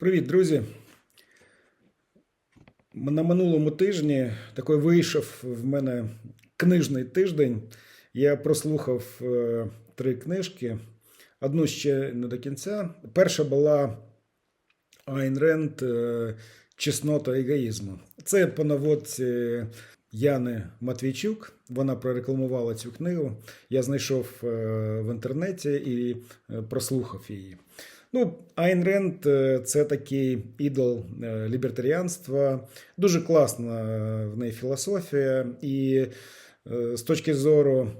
Привіт, друзі. На минулому тижні такий вийшов в мене книжний тиждень. Я прослухав е, три книжки. Одну ще не до кінця. Перша була Айн Ренд е, Чеснота егоїзму. Це по наводці Яни Матвійчук. Вона прорекламувала цю книгу. Я знайшов е, в інтернеті і прослухав її. Ну, Айн Ренд е, це такий ідол е, лібертаріанства. Дуже класна е, в неї філософія. І е, з точки зору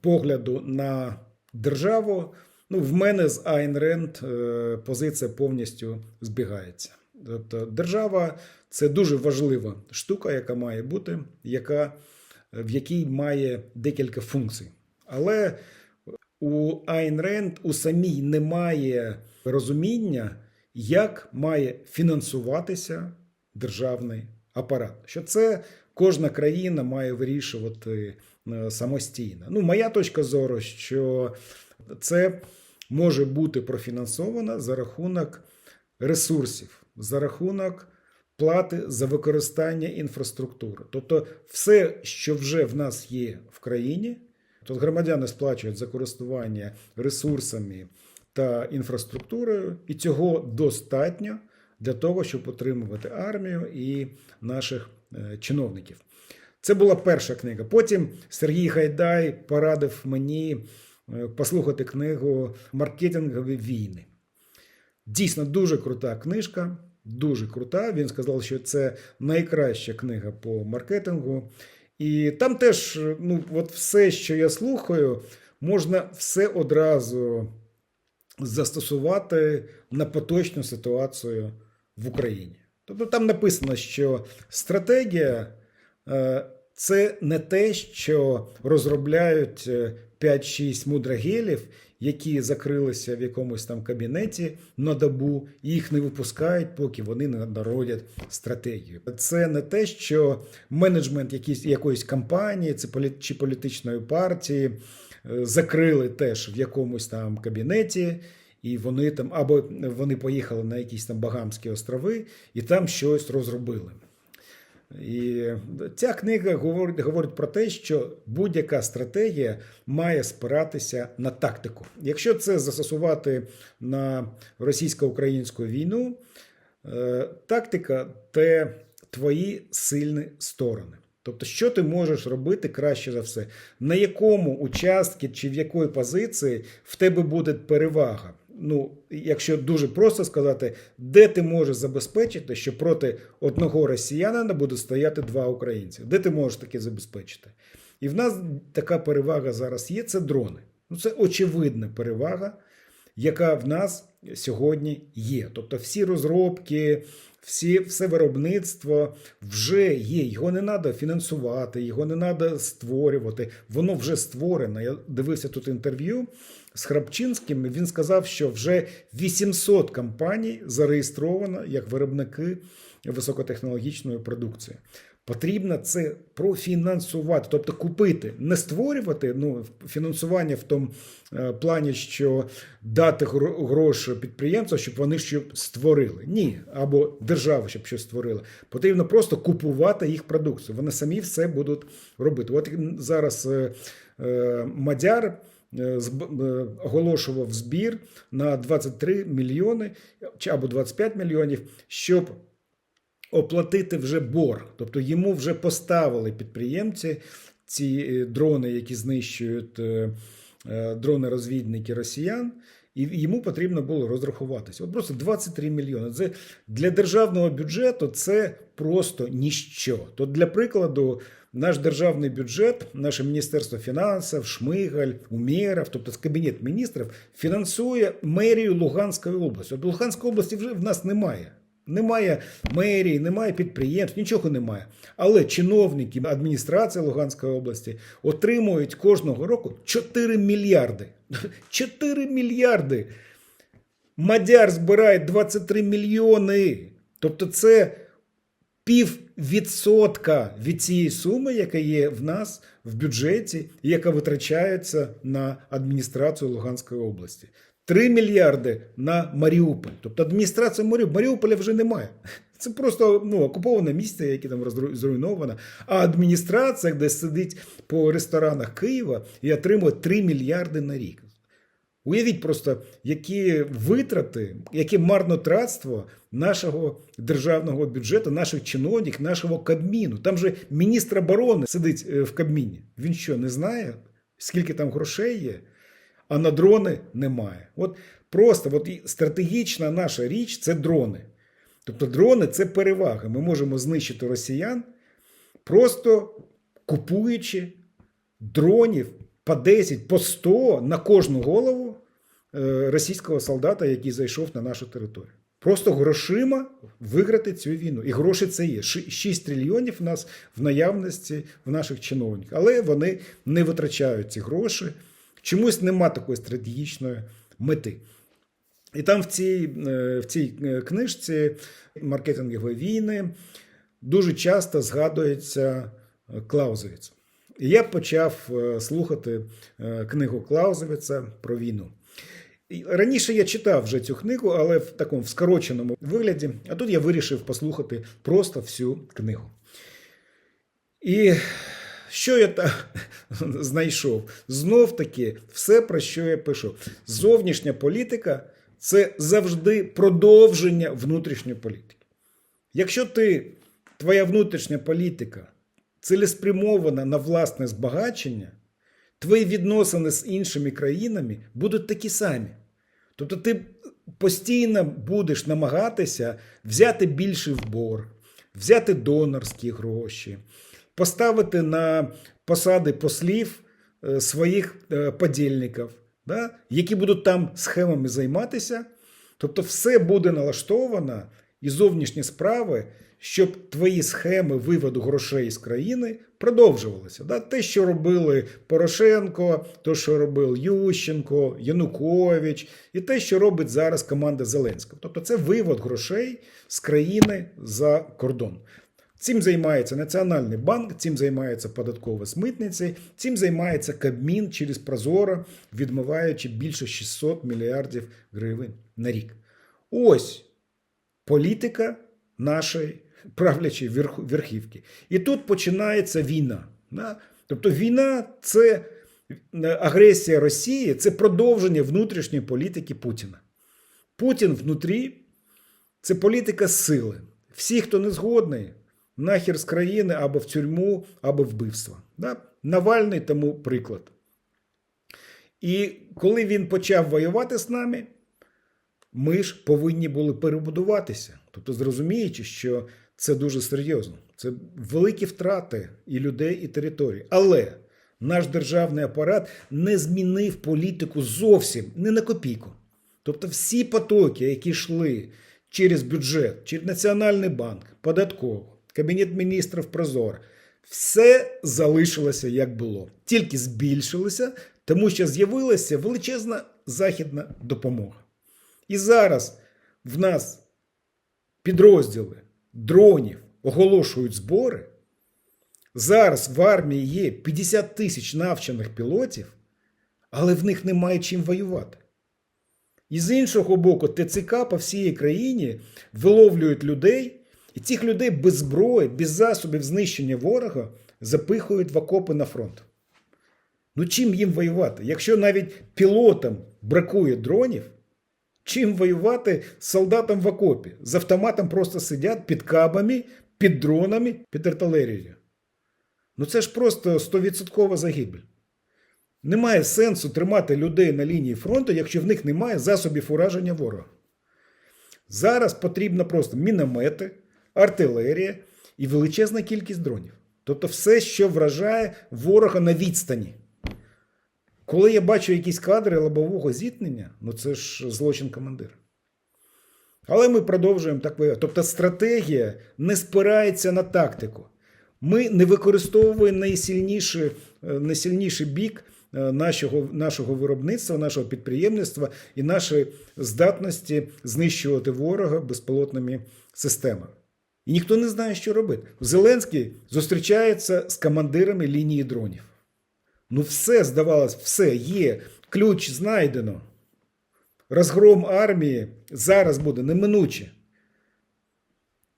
погляду на державу, ну, в мене з Айн Ренд позиція повністю збігається. Тобто держава це дуже важлива штука, яка має бути, яка, в якій має декілька функцій. Але у Айн Ренд у самій немає розуміння, як має фінансуватися державний апарат. Що це кожна країна має вирішувати е, самостійно. Ну, моя точка зору, що це може бути профінансовано за рахунок ресурсів, за рахунок плати за використання інфраструктури. Тобто, все, що вже в нас є в країні, то громадяни сплачують за користування ресурсами та інфраструктурою, і цього достатньо для того, щоб отримувати армію і наших е, чиновників. Це була перша книга. Потім Сергій Гайдай порадив мені е, послухати книгу Маркетингові війни. Дійсно, дуже крута книжка. Дуже крута. Він сказав, що це найкраща книга по маркетингу. І там теж, ну, от все, що я слухаю, можна все одразу застосувати на поточну ситуацію в Україні. Тобто там написано, що стратегія е, це не те, що розробляють е, 5-6 мудрагелів, які закрилися в якомусь там кабінеті на добу, і їх не випускають, поки вони не народять стратегію. Це не те, що менеджмент якоїсь компанії чи політичної партії е, закрили теж в якомусь там кабінеті. І вони там або вони поїхали на якісь там Багамські острови і там щось розробили. І ця книга говорить, говорить про те, що будь-яка стратегія має спиратися на тактику. Якщо це застосувати на російсько-українську війну, е, тактика це твої сильні сторони. Тобто, що ти можеш робити краще за все, на якому участку чи в якої позиції в тебе буде перевага. Ну, якщо дуже просто сказати, де ти можеш забезпечити, що проти одного росіянина буде стояти два українці? Де ти можеш таке забезпечити? І в нас така перевага зараз є: це дрони. Ну, це очевидна перевага, яка в нас сьогодні є. Тобто, всі розробки, всі, все виробництво вже є. Його не треба фінансувати, його не треба створювати. Воно вже створено. Я дивився тут інтерв'ю з Храпчинським. Він сказав, що вже 800 компаній зареєстровано як виробники високотехнологічної продукції. Потрібно це профінансувати, тобто купити, не створювати ну, фінансування в тому е, плані, що дати гро- гроші підприємцям, щоб вони щось створили. Ні, або держава, щоб щось створила. Потрібно просто купувати їх продукцію. Вони самі все будуть робити. От зараз е, е, Мадяр оголошував збір на 23 мільйони або 25 мільйонів, щоб оплатити вже борг. Тобто йому вже поставили підприємці ці е, дрони, які знищують е, е, дрони-розвідники росіян. І йому потрібно було розрахуватися. От просто 23 мільйони. Це для державного бюджету це просто ніщо. То для прикладу, наш державний бюджет, наше Міністерство фінансів, Шмигаль, Умєров, тобто Кабінет міністрів, фінансує мерію Луганської області. От Луганської області вже в нас немає. Немає мерії, немає підприємств, нічого немає. Але чиновники адміністрації Луганської області отримують кожного року 4 мільярди. 4 мільярди. Мадяр збирає 23 мільйони. Тобто це пів відсотка від цієї суми, яка є в нас в бюджеті, яка витрачається на адміністрацію Луганської області. 3 мільярди на Маріуполь. Тобто адміністрація Маріуполя, вже немає. Це просто ну, окуповане місце, яке там зруйновано. А адміністрація, де сидить по ресторанах Києва і отримує 3 мільярди на рік. Уявіть просто, які витрати, яке марнотратство нашого державного бюджету, наших чиновників, нашого Кабміну. Там же міністр оборони сидить е, в Кабміні. Він що, не знає, скільки там грошей є, а на дрони немає. От просто от стратегічна наша річ це дрони. Тобто дрони це перевага. Ми можемо знищити росіян, просто купуючи дронів по 10, по 100 на кожну голову е, російського солдата, який зайшов на нашу територію. Просто грошима виграти цю війну. І гроші це є. Ши- 6 трильйонів в нас в наявності в наших чиновників. Але вони не витрачають ці гроші. Чомусь нема такої стратегічної мети. І там в цій, е, в цій е, книжці маркетингові війни дуже часто згадується е, Клаузевіц. І я почав слухати книгу Клаузевіца про війну. Раніше я читав вже цю книгу, але в такому в скороченому вигляді. А тут я вирішив послухати просто всю книгу. І що я там знайшов? Знов таки, все, про що я пишу. Зовнішня політика це завжди продовження внутрішньої політики. Якщо ти, твоя внутрішня політика цілеспрямована на власне збагачення, твої відносини з іншими країнами будуть такі самі. Тобто ти постійно будеш намагатися взяти більший вбор, взяти донорські гроші, поставити на посади послів е, своїх е, подільників, да, які будуть там схемами займатися. Тобто, все буде налаштовано і зовнішні справи, щоб твої схеми виводу грошей з країни продовжувалися. Да? Те, що робили Порошенко, те, що робив Ющенко, Янукович, і те, що робить зараз команда Зеленського. Тобто, це вивод грошей з країни за кордон. Цим займається Національний банк, цим займається податкова з митниці, цим займається Кабмін через Прозоро, відмиваючи більше 600 мільярдів гривень на рік. Ось політика нашої правлячої верхівки. І тут починається війна. Тобто війна це е, агресія Росії, це продовження внутрішньої політики Путіна. Путін внутрі це політика сили. Всі, хто не згодний, нахер з країни або в тюрму, або вбивство. Да? Навальний тому приклад. І коли він почав воювати з нами, ми ж повинні були перебудуватися. Тобто, зрозуміючи, що це дуже серйозно. Це великі втрати і людей, і територій. Але наш державний апарат не змінив політику зовсім не на копійку. Тобто, всі потоки, які йшли через бюджет, через Національний банк, податково, Кабінет міністрів Прозор, все залишилося як було, тільки збільшилося, тому що з'явилася величезна західна допомога. І зараз в нас підрозділи дронів оголошують збори. Зараз в армії є 50 тисяч навчених пілотів, але в них немає чим воювати. І з іншого боку, ТЦК по всій країні виловлюють людей, і цих людей без зброї, без засобів знищення ворога запихують в окопи на фронт. Ну чим їм воювати? Якщо навіть пілотам бракує дронів, чим воювати з солдатом в окопі? З автоматом просто сидять під кабами, під дронами, під артилерією. Ну це ж просто 100% загибель. Немає сенсу тримати людей на лінії фронту, якщо в них немає засобів ураження ворога. Зараз потрібно просто міномети, артилерія і величезна кількість дронів. Тобто все, що вражає ворога на відстані. Коли я бачу якісь кадри лобового зіткнення, ну це ж злочин командира. Але ми продовжуємо так воювати. Тобто стратегія не спирається на тактику. Ми не використовуємо найсильніший, е, найсильніший бік е, нашого, нашого виробництва, нашого підприємництва і нашої здатності знищувати ворога безпілотними системами. І ніхто не знає, що робити. Зеленський зустрічається з командирами лінії дронів. Ну, все здавалось, все є. Ключ знайдено. розгром армії зараз буде неминуче.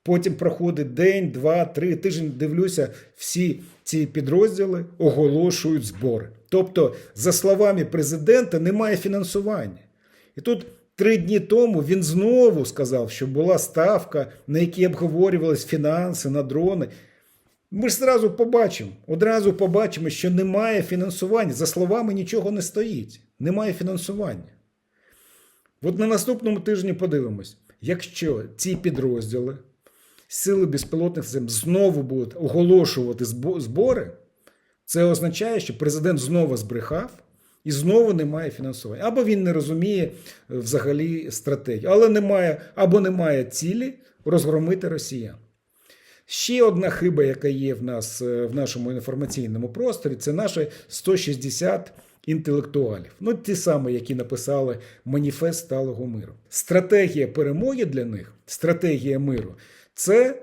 Потім проходить день, два, три тиждень. Дивлюся, всі ці підрозділи оголошують збори. Тобто, за словами президента, немає фінансування. І тут три дні тому він знову сказав, що була ставка, на якій обговорювались фінанси на дрони. Ми ж зразу побачимо, одразу побачимо, що немає фінансування. За словами нічого не стоїть. Немає фінансування. От на наступному тижні подивимось, якщо ці підрозділи сили безпілотних систем знову будуть оголошувати збори, це означає, що президент знову збрехав і знову немає фінансування. Або він не розуміє е, взагалі стратегію, але немає, або немає цілі розгромити росіян. Ще одна хиба, яка є в нас е, в нашому інформаційному просторі, це наші 160 інтелектуалів. Ну, ті самі, які написали маніфест сталого миру. Стратегія перемоги для них, стратегія миру це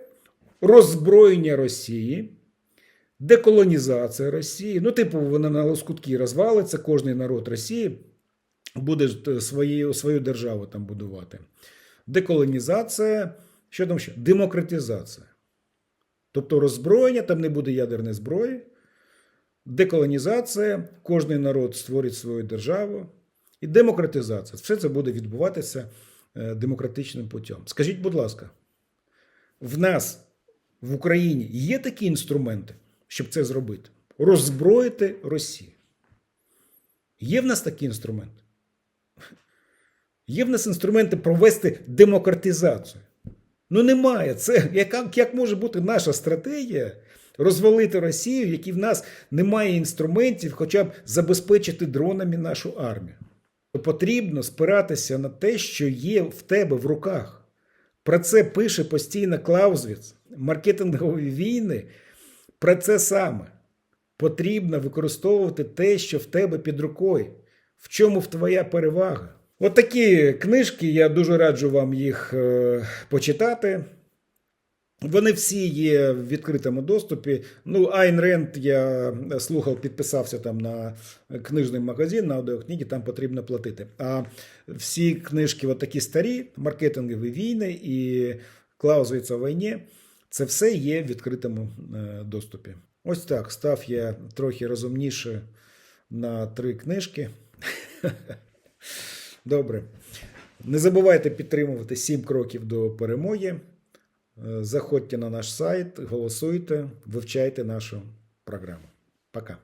роззброєння Росії, деколонізація Росії. Ну, типу, вона на лоскутки розвалиться, кожний народ Росії буде ж, свої, свою державу там будувати. Деколонізація, що там ще? Демократизація. Тобто роззброєння, там не буде ядерної зброї, деколонізація, кожний народ створить свою державу і демократизація. Все це буде відбуватися е, демократичним путем. Скажіть, будь ласка, в нас в Україні є такі інструменти, щоб це зробити? Роззброїти Росію. Є в нас такі інструменти? Є в нас інструменти провести демократизацію. Ну немає. Це яка, як може бути наша стратегія розвалити Росію, які в нас немає інструментів, хоча б забезпечити дронами нашу армію. Потрібно спиратися на те, що є в тебе в руках. Про це пише постійно Клаузвіц. Маркетингові війни про це саме. Потрібно використовувати те, що в тебе під рукою. В чому в твоя перевага? От такі книжки, я дуже раджу вам їх е, почитати. Вони всі є в відкритому доступі. Ну, Айн Ренд я слухав, підписався там на книжний магазин, на аудіокниги, там потрібно платити. А всі книжки, от такі старі, маркетингові війни і Клаузовіца в війні, це все є в відкритому е, доступі. Ось так, став я трохи розумніше на три книжки. Добре. Не забувайте підтримувати 7 кроків до перемоги. Е, Заходьте на наш сайт, голосуйте, вивчайте нашу програму. Пока.